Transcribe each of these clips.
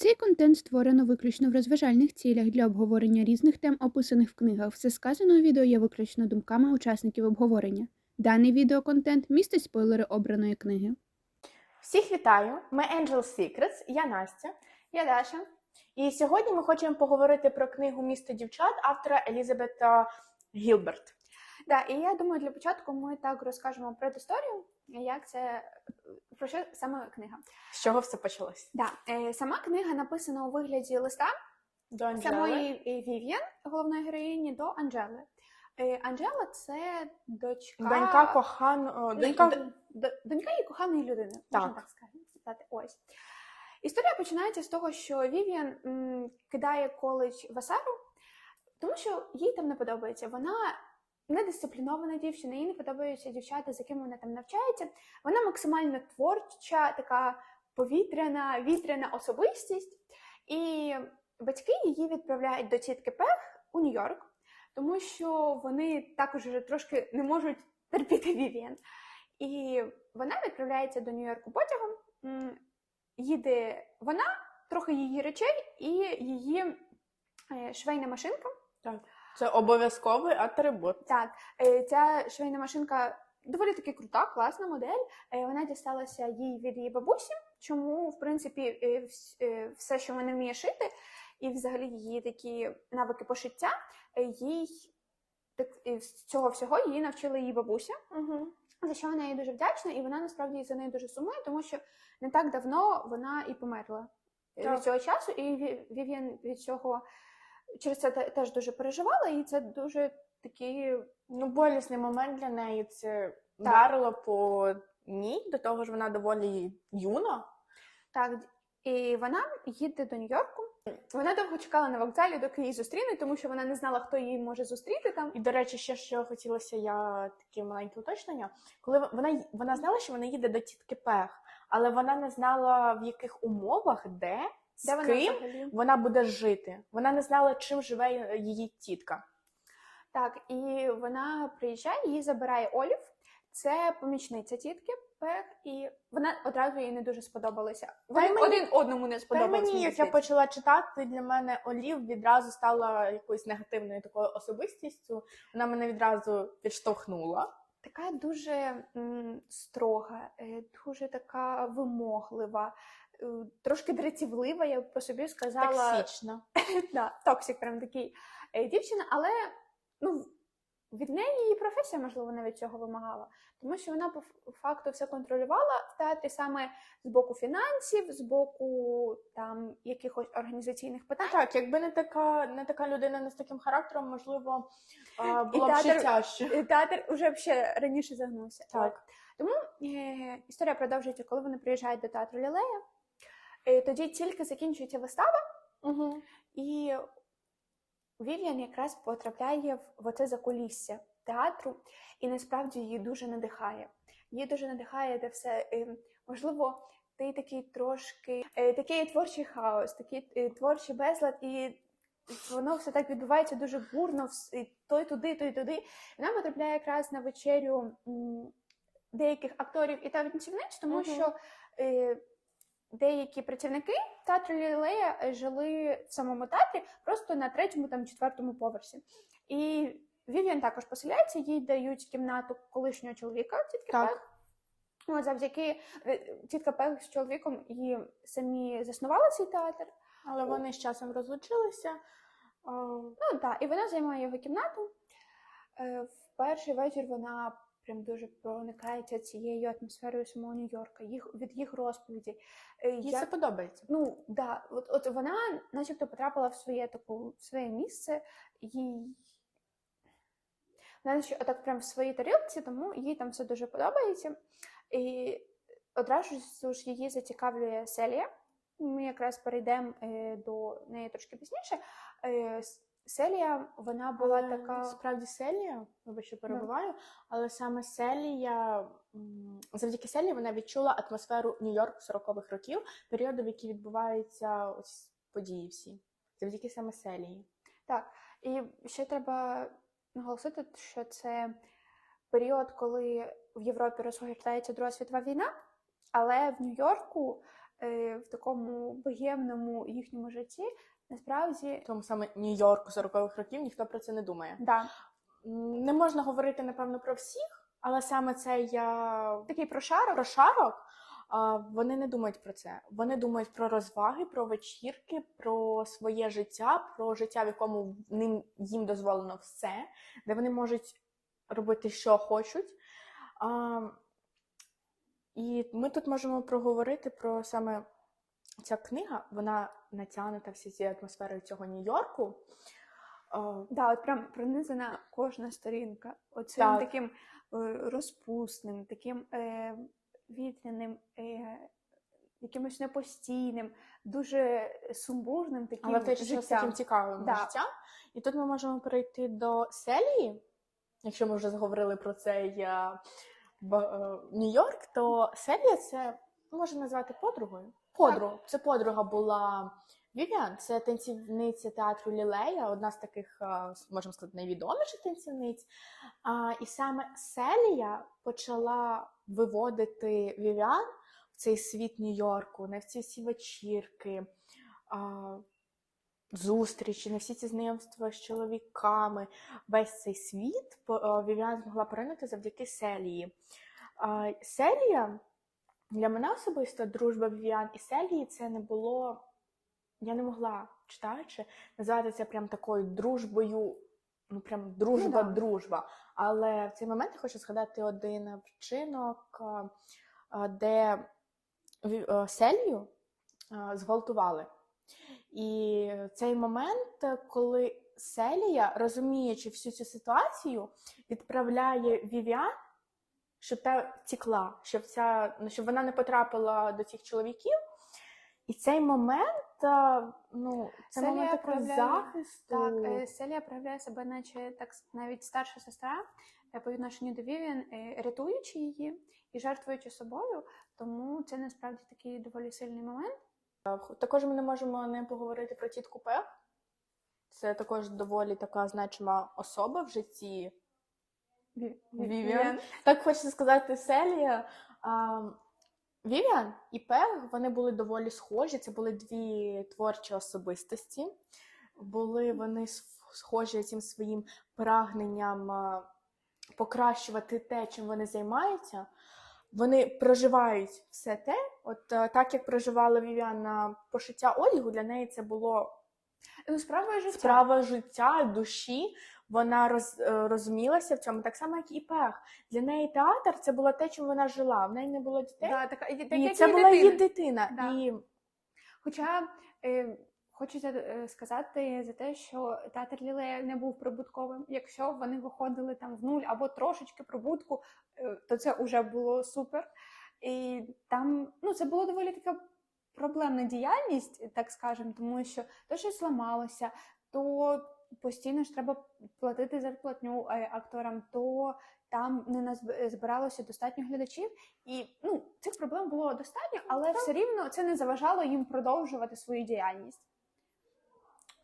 Цей контент створено виключно в розважальних цілях для обговорення різних тем, описаних в книгах. Все сказане у відео є виключно думками учасників обговорення. Даний відеоконтент містить спойлери обраної книги. Всіх вітаю! Ми Angel Secrets, я Настя. Я Даша. І сьогодні ми хочемо поговорити про книгу Місто дівчат автора Елізабета Гілберт. Да, і я думаю, для початку ми так розкажемо предісторію, як це про що саме книга. З чого все почалось? Да, е, сама книга написана у вигляді листа До Анджели. самої е, Вів'єн, головної героїні, до Анджели. Е, Анджела це дочка Донька коханого. Ні, Донька... донька її коханої людини, можна Так. так сказати. Ось. Історія починається з того, що Вів'ян кидає коледж в Асару, тому що їй там не подобається. Вона недисциплінована дівчина, їй не подобаються дівчата, з якими вона там навчається. Вона максимально творча, така повітряна, вітряна особистість. І батьки її відправляють до тітки Пех у Нью-Йорк, тому що вони також вже трошки не можуть терпіти Вів'ян. І вона відправляється до Нью-Йорку потягом. Їде вона, трохи її речей і її е, швейна машинка. Це обов'язковий атрибут. Так, е, ця швейна машинка доволі таки крута, класна модель. Е, Вона дісталася їй від її бабусі, чому, в принципі, е, вс- е, все, що вона вміє шити, і взагалі її такі навики пошиття, е, їй так, і з цього всього її навчила її бабуся. Угу. за що вона їй дуже вдячна, і вона насправді за нею дуже сумує, тому що не так давно вона і померла Так. від цього часу, і Ві- Вів'ян від цього через це те- теж дуже переживала, і це дуже такий Ну, болісний момент для неї це вдарило по ній, до того ж вона доволі юна. так. І вона їде до Нью-Йорку. Вона довго чекала на вокзалі, доки її зустрінуть, тому що вона не знала, хто її може зустріти там. І, до речі, ще що хотілося я таке маленьке уточнення. Коли вона вона знала, що вона їде до тітки Пех, але вона не знала в яких умовах, де, з Де вона ким взагалі? вона буде жити. Вона не знала, чим живе її тітка. Так, і вона приїжджає, її забирає Олів. Це помічниця тітки Пех, і вона одразу їй не дуже сподобалася. Вони мені- один одному не сподобалися. мені, як я почала читати, для мене Олів відразу стала якоюсь негативною такою особистістю. Вона мене відразу підштовхнула. така дуже м, строга, е, дуже така вимоглива, трошки дратівлива, я б по собі сказала. Токсична. Да, токсик, прям такий е, дівчина, але ну, від неї її професія, можливо, навіть цього вимагала. Тому що вона по факту все контролювала в театрі саме з боку фінансів, з боку там якихось організаційних питань. Так, якби не така, не така людина, не з таким характером, можливо, а, було б театр- ще тяжче. Е, Театр уже ще раніше загнувся. Так. Тому е, історія продовжується, коли вони приїжджають до театру Лілея. Е, тоді тільки закінчується вистава, Угу. і Вів'ян якраз потрапляє в, оце закулісся театру, і насправді її дуже надихає. Її дуже надихає, де все е, можливо, ти такий трошки е, такий творчий хаос, такий творчий безлад, і воно все так відбувається дуже бурно, той туди, той туди. Вона потрапляє якраз на вечерю деяких акторів і танцівниць, тому Мгм. що деякі працівники театру Лілея е, жили в самому театрі, просто на третьому там четвертому поверсі. І Вів'ян також поселяється, їй дають кімнату колишнього чоловіка, тітки Так. Пег. От, завдяки е, тітка Пег з чоловіком і самі заснували цей театр. Але вони з часом розлучилися. Ну так, і вона займає його кімнату. Е, В перший вечір вона прям дуже проникається цією атмосферою самого Нью-Йорка, їх від їх розповіді. Е, Їй це подобається. Ну да, от, от вона, начебто, потрапила в своє таку в своє місце, їй вона наче отак прям в своїй тарілці, тому їй там все дуже подобається. І одразу ж її зацікавлює Селія. Ми якраз перейдемо е, до неї трошки пізніше. Селія, вона була Але така. справді Селія, вибач, що перебуваю, але саме Селія, завдяки Селії вона відчула атмосферу Нью-Йорку 40-х років, періоду, в який відбуваються ось події всі. Завдяки саме Селії. Так, і ще треба наголосити, що це період, коли в Європі розгортається Друга світова війна, але в Нью-Йорку е, в такому богемному їхньому житті, насправді, В тому саме Нью-Йорку 40-х років ніхто про це не думає. да, Не можна говорити, напевно, про всіх, але саме цей я такий прошарок. прошарок. Вони не думають про це. Вони думають про розваги, про вечірки, про своє життя, про життя, в якому ним їм дозволено все, де вони можуть робити, що хочуть. І ми тут можемо проговорити про саме ця книга, вона натягнута всі цією атмосферою цього Нью-Йорку. А, Да, от прям пронизана кожна сторінка. Оцим Так. таким е, розпусним, таким е, вітряним, е, якимось непостійним, дуже сумбурним таким Але той життям. таким цікавим Да. життям. І тут ми можемо перейти до Селії. Якщо ми вже заговорили про цей е, е, Нью-Йорк, то Селія це можна назвати подругою. Подруг. Це подруга була Вівіан, це танцівниця театру Лілея, одна з таких, е, можемо сказати, найвідоміших танцівниць. І саме Селія почала виводити Вівіан в цей світ Нью-Йорку, на всі ці вечірки. Зустрічі, на всі ці знайомства з чоловіками, весь цей світ е, Вівіан змогла поринути завдяки Селії. Селія для мене особисто дружба Вівіан і Селії це не було. Я не могла, читаючи, назвати це прям такою дружбою, ну прям дружба, Ну да. Але в цей момент я хочу згадати один вчинок, е, е, де е, Селію зґвалтували. І цей момент, коли Селія, розуміючи всю цю ситуацію, відправляє Вівіан, щоб та втекла, щоб, ця, ну, щоб вона не потрапила до цих чоловіків. І цей момент, е, ну, це Селія момент такого проявляє- захисту. Так, е, Селія проявляє себе, наче так навіть старша сестра е, по відношенню до Вівіан, рятуючи її і жертвуючи собою. Тому це насправді такий доволі сильний момент. Також ми не можемо не поговорити про тітку Пех. Це також доволі така значима особа в житті Вівіан. Так хочеться сказати Селія. А, Вівіан і Пег вони були доволі схожі. Це були дві творчі особистості. Були вони схожі цим своїм прагненням а, покращувати те, чим вони займаються. Вони проживають все те, от е, так як проживала Вівіан на пошиття одягу, для неї це було Ну, справа життя. справа життя, душі. Вона роз, е, розумілася в цьому, так само, як і Пех. Для неї театр це було те, чим вона жила. В неї не було дітей, Да, така, і, так, і це її була її дитина. дитина. Да. І Хоча е, хочеться е, сказати за те, що театр Лілея не був прибутковим. Якщо вони виходили там в нуль або трошечки прибутку, е, то це вже було супер. І там ну, це було доволі така проблемна діяльність, так скажемо, тому що то щось зламалося, то постійно ж треба платити зарплатню е, акторам, то там не збиралося достатньо глядачів. І ну, цих проблем було достатньо, але все рівно це не заважало їм продовжувати свою діяльність.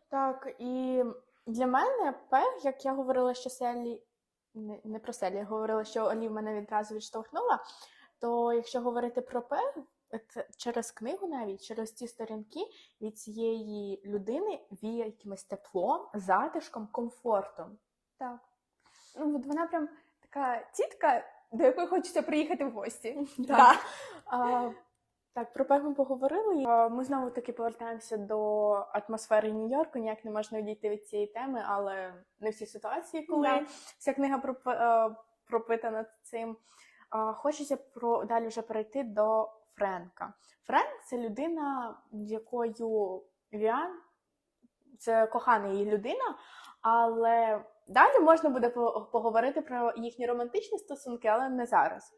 так, і для мене Пех, як я говорила, що Селі, не, не про Селі, я говорила, що Олів мене відразу відштовхнула. То якщо говорити про Пех, це через книгу навіть, через ці сторінки від цієї людини віє якимось теплом, затишком, комфортом. Так. Ну, от вона прям така тітка, до якої хочеться приїхати в гості. Так. А, так, про ми поговорили. Ми знову таки повертаємося до атмосфери Нью-Йорку. Ніяк не можна відійти від цієї теми, але не всі ситуації, коли Да. вся книга е, пропитана цим. Хочеться про далі вже перейти до Френка. Френк це людина, якою Віан, це кохана її людина, але далі можна буде поговорити про їхні романтичні стосунки, але не зараз.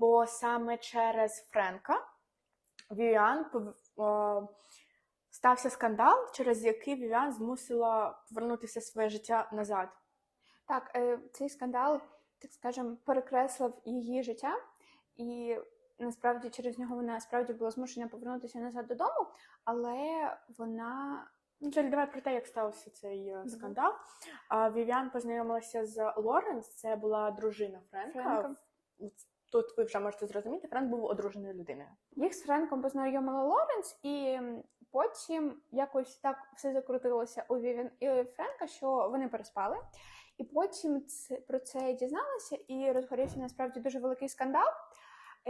Бо саме через Френка Вівіан е, стався скандал, через який Вівіан змусила повернутися своє життя назад. Так, е, цей скандал, так скажемо, перекреслив її життя, і насправді через нього вона справді була змушена повернутися назад додому, але вона Ну, Джель, давай про те, як стався цей е, Давай. скандал. А, Вівіан познайомилася з Лоренс, це була дружина Френка. Френка. Тут ви вже можете зрозуміти, Френк був одруженою людиною. Їх з Френком познайомила Лоренс, і потім якось так все закрутилося у Вівін і Френка, що вони переспали. І потім про це дізналися, і розгорівся насправді дуже великий скандал, е,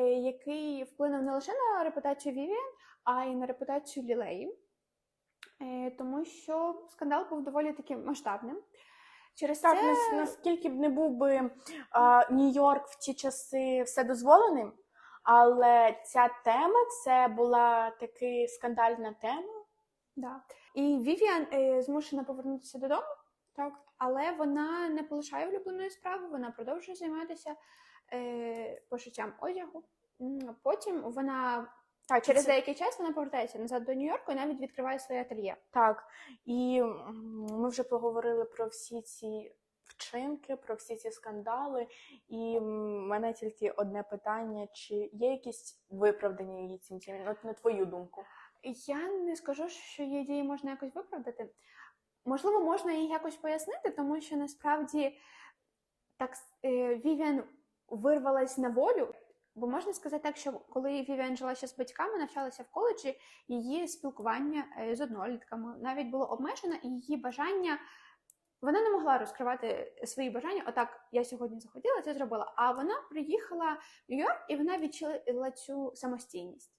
який вплинув не лише на репутацію Вівіан, а й на репутацію Лілеї. Е, Тому що скандал був доволі таким масштабним. Через Так, це наскільки б не був би а, Нью-Йорк в ті часи все дозволеним, але ця тема це була таки скандальна тема. Да. І Вівіан е, змушена повернутися додому, Так. але вона не полишає улюбленої справи, вона продовжує займатися е, пошиттям одягу. Потім вона Так, через це- деякий час вона повертається назад до Нью-Йорку і навіть відкриває своє ательє. Так, і ми вже поговорили про всі ці вчинки, про всі ці скандали. І мене тільки одне питання: чи є якісь виправдання її цим діям? От на твою думку? Я не скажу, що її дії можна якось виправдати. Можливо, можна її якось пояснити, тому що насправді так е, Вівіан вирвалась на волю. Бо можна сказати так, що коли Вівіан жила ще з батьками, навчалася в коледжі, її спілкування е, з однолітками навіть було обмежено, і її бажання вона не могла розкривати свої бажання. Отак, я сьогодні захотіла, це зробила. А вона приїхала в Нью-Йорк і вона відчула цю самостійність.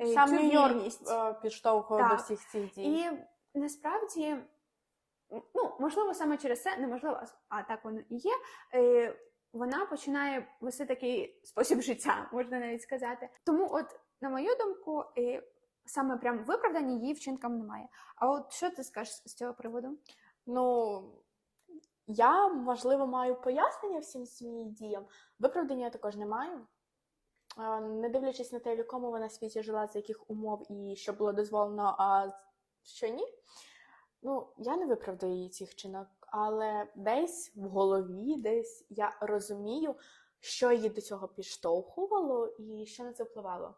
е, Сам Нью-Йорк вільність. е, підштовхував до всіх цих дій. І насправді, ну, можливо, саме через це, неможливо, а так воно і є. Вона починає вести такий спосіб життя, можна навіть сказати. Тому, от, на мою думку, е, саме прям виправдання її вчинкам немає. А от що ти скажеш з цього приводу? Ну, я, можливо, маю пояснення всім своїм діям. Виправдання я також не маю. Не дивлячись на те, в якому вона світі жила, з яких умов і що було дозволено, а що ні. Ну, я не виправдаю її цих чинок, але десь в голові, десь я розумію, що її до цього підштовхувало і що на це впливало.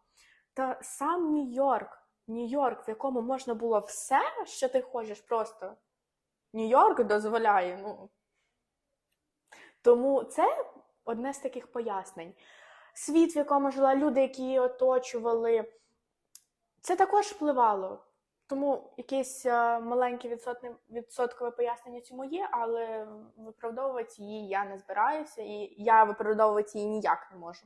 Та сам Нью-Йорк, Нью-Йорк, в якому можна було все, що ти хочеш, просто Нью-Йорк дозволяє. Ну. Тому це одне з таких пояснень. Світ, в якому жила люди, які її оточували, це також впливало. Тому якесь е, маленьке відсотне, відсоткове пояснення цьому є, але виправдовувати її я не збираюся, і я виправдовувати її ніяк не можу.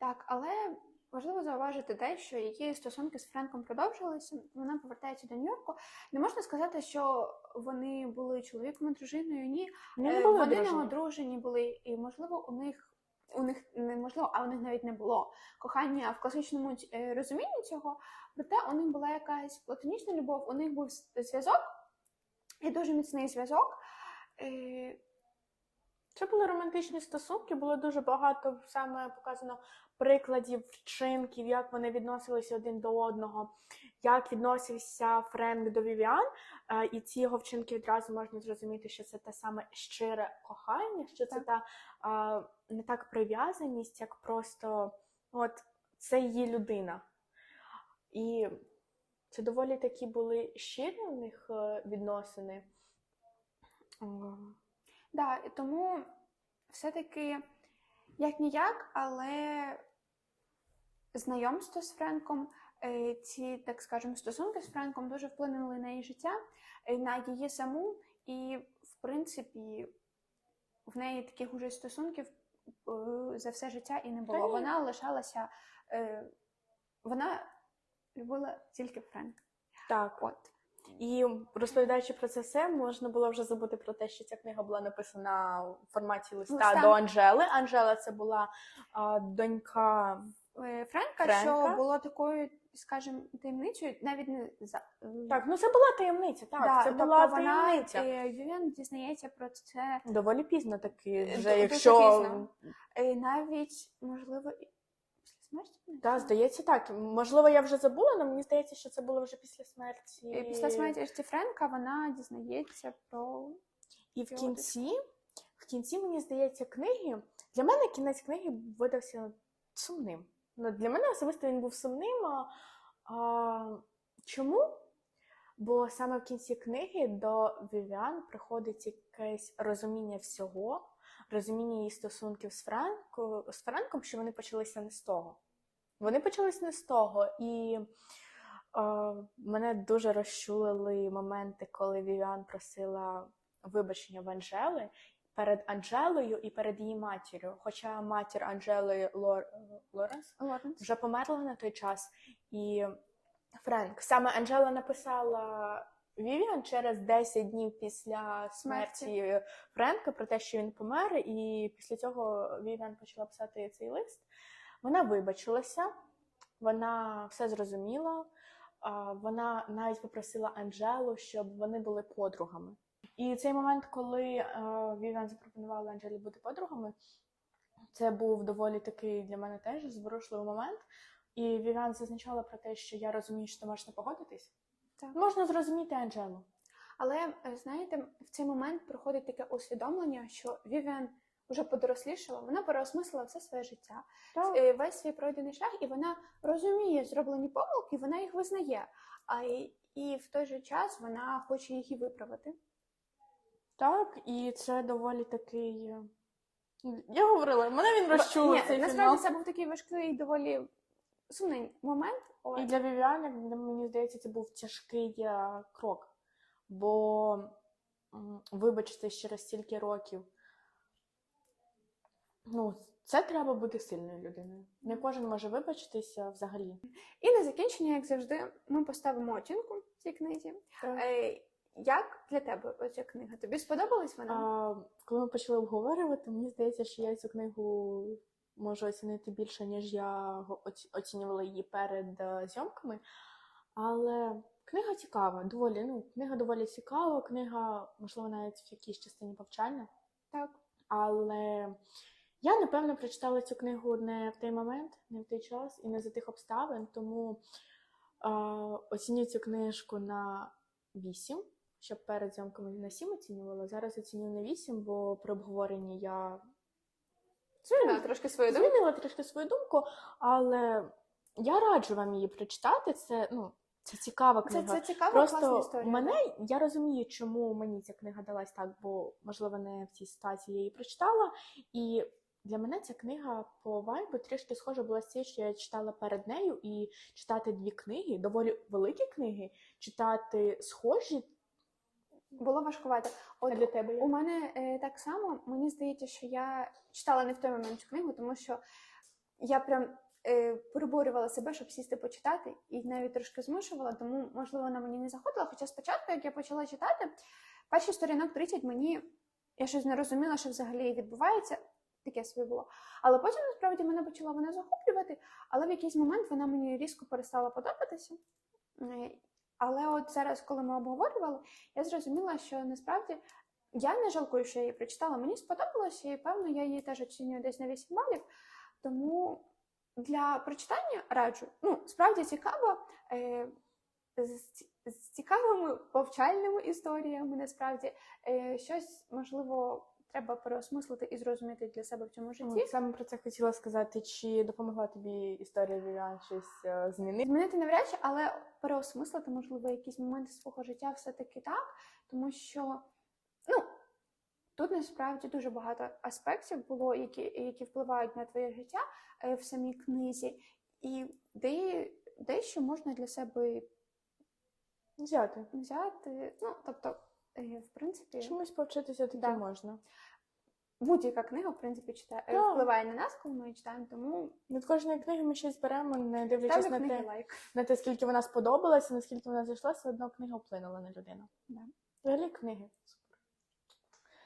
Так, але важливо зауважити те, що її стосунки з Френком продовжилися. Вона повертається до Нью-Йорку. Не можна сказати, що вони були чоловіком і дружиною. Ні, Е, не вони не одружені. одружені були, і можливо, у них у них неможливо, а у них навіть не було кохання в класичному е, розумінні цього. Проте у них була якась платонічна любов, у них був зв'язок, і дуже міцний зв'язок. Це були романтичні стосунки, було дуже багато саме показано прикладів, вчинків, як вони відносилися один до одного, як відносився Френк до Вівіан. Е, І ці його вчинки відразу можна зрозуміти, що це те саме щире кохання, що це Так. та не так прив'язаність, як просто от це її людина. І це доволі такі були щирі у них е, відносини. Да, і тому все-таки як ніяк, але знайомство з Френком, е, ці, так скажемо, стосунки з Френком дуже вплинули на її життя, е, на її саму, і, в принципі, в неї таких уже стосунків е, за все життя і не було. Та. Вона лишалася, вона любила тільки Френка. Так, От. І розповідаючи про це все, можна було вже забути про те, що ця книга була написана в форматі листа, Листа. до Анжели. Анжела це була а, донька. Е, Френка, Френка. що було такою, скажімо, таємничою, навіть не за Так, ну це була таємниця. Так, Да, це тобто була вона, таємниця. е, Вівіан дізнається про це Доволі пізно таки, Е, вже якщо пізно. е, навіть, можливо, смерті. знаю. здається, так. Можливо, я вже забула, але мені здається, що це було вже після смерті. Після смерті Френка вона дізнається про І в кінці, в кінці, мені здається, книги. Для мене кінець книги видався сумним. Ну, для мене особисто він був сумним. А, а, чому? Бо саме в кінці книги до Вівіан приходить якесь розуміння всього, розуміння її стосунків з, Франко, з Френком, що вони почалися не з того. Вони почалися не з того. І е, мене дуже розчулили моменти, коли Вівіан просила вибачення в Анжели перед Анжелою і перед її матір'ю. Хоча матір Анжели Лор... Лоренс Лоренс. вже померла на той час. І Френк, саме Анжела написала Вівіан через 10 днів після смерті Френка про те, що він помер, і після цього Вівіан почала писати цей лист. Вона вибачилася, вона все зрозуміла. Вона навіть попросила Анжелу, щоб вони були подругами. І цей момент, коли Вівіан запропонувала Анжелі бути подругами, це був доволі такий для мене теж зворушливий момент. І Вівіан зазначала про те, що я розумію, що ти можеш не погодитись. Так. Можна зрозуміти Анжелу. Але е, знаєте, в цей момент проходить таке усвідомлення, що Вівіан вже подорослішала, вона переосмислила все своє життя, е, весь свій пройдений шлях, і вона розуміє зроблені помилки, вона їх визнає. А й- і в той же час вона хоче їх і виправити. Так, і це доволі такий. е, Я говорила, мене він розчулив Ні, цей насправді фінал. це був такий важкий, доволі сумний момент. І для Вівіан, мені здається, це був тяжкий е, крок. Бо м, вибачитись через стільки років. Ну, це треба бути сильною людиною. Не кожен може вибачитися взагалі. І на закінчення, як завжди, ми поставимо оцінку цій книзі. Е, як для тебе оця книга? Тобі сподобалась вона? А, коли ми почали обговорювати, мені здається, що я цю книгу можу оцінити більше, ніж я оцінювала її перед е, зйомками. Але книга цікава, доволі. Ну, книга доволі цікава, книга, можливо, навіть в якійсь частині повчальна. Так. Але я, напевно, прочитала цю книгу не в той момент, не в той час і не за тих обставин, тому е, оціню цю книжку на 8, щоб перед зйомками на 7 оцінювала. Зараз оціню на 8, бо при обговоренні я Змінила трошки свою думку. змінила трішки свою думку, але я раджу вам її прочитати. Це, ну, це цікава книга. це цікава, класна історія. мене я розумію, чому мені ця книга далась так, бо можливо не в цій ситуації я її прочитала. І для мене ця книга по вайбу трішки схожа була з цією, що я читала перед нею, і читати дві книги, доволі великі книги, читати схожі Було важкувато. От для тебе. як? У мене е, так само, мені здається, що я читала не в той момент цю книгу, тому що я прям е, переборювала себе, щоб сісти почитати, і навіть трошки змушувала, тому, можливо, вона мені не заходила. Хоча спочатку, як я почала читати, перші сторінок 30 мені я щось не розуміла, що взагалі відбувається. Таке собі було. Але потім насправді мене почала вона захоплювати, але в якийсь момент вона мені різко перестала подобатися. Але от зараз, коли ми обговорювали, я зрозуміла, що насправді я не жалкую, що я її прочитала. Мені сподобалося, і певно, я її теж оцінюю десь на 8 балів. Тому для прочитання раджу. Ну, справді цікаво. Е, з, з цікавими повчальними історіями, насправді, е, щось можливо треба переосмислити і зрозуміти для себе в цьому житті. Саме про це хотіла сказати, чи допомогла тобі історія Вівіан щось е, змінити? Змінити навряд чи, але переосмислити, можливо, якісь моменти свого життя все-таки так, тому що ну, тут насправді дуже багато аспектів було, які, які впливають на твоє життя е, в самій книзі, і де, дещо можна для себе Взяти. взяти. Ну, тобто, в принципі, Чомусь повчитися таки Да. можна. будь-яка книга, в принципі, читає, Так. впливає на нас, коли ми її читаємо, тому Від кожної книги ми щось беремо, не дивлячись ставлю на книги те, лайк. на те, скільки вона сподобалася, наскільки вона зайшла, все одно книга вплинула на людину. Да. Взагалі книги.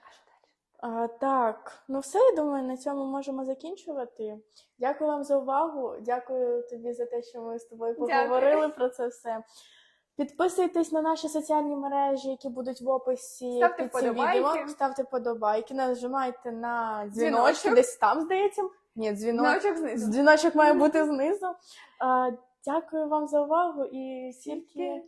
А що далі? А, так, ну все, я думаю, на цьому можемо закінчувати. Дякую вам за увагу. Дякую тобі за те, що ми з тобою Дякую. поговорили про це все. Підписуйтесь на наші соціальні мережі, які будуть в описі Ставте під цим вподобайки. відео. Ставте подобайки, нажимайте на дзвіночки, Дзвіночок. десь там, здається. Ні, дзвінок. Ночок знизу. Дзвіночок має бути знизу. А, дякую вам за увагу і тільки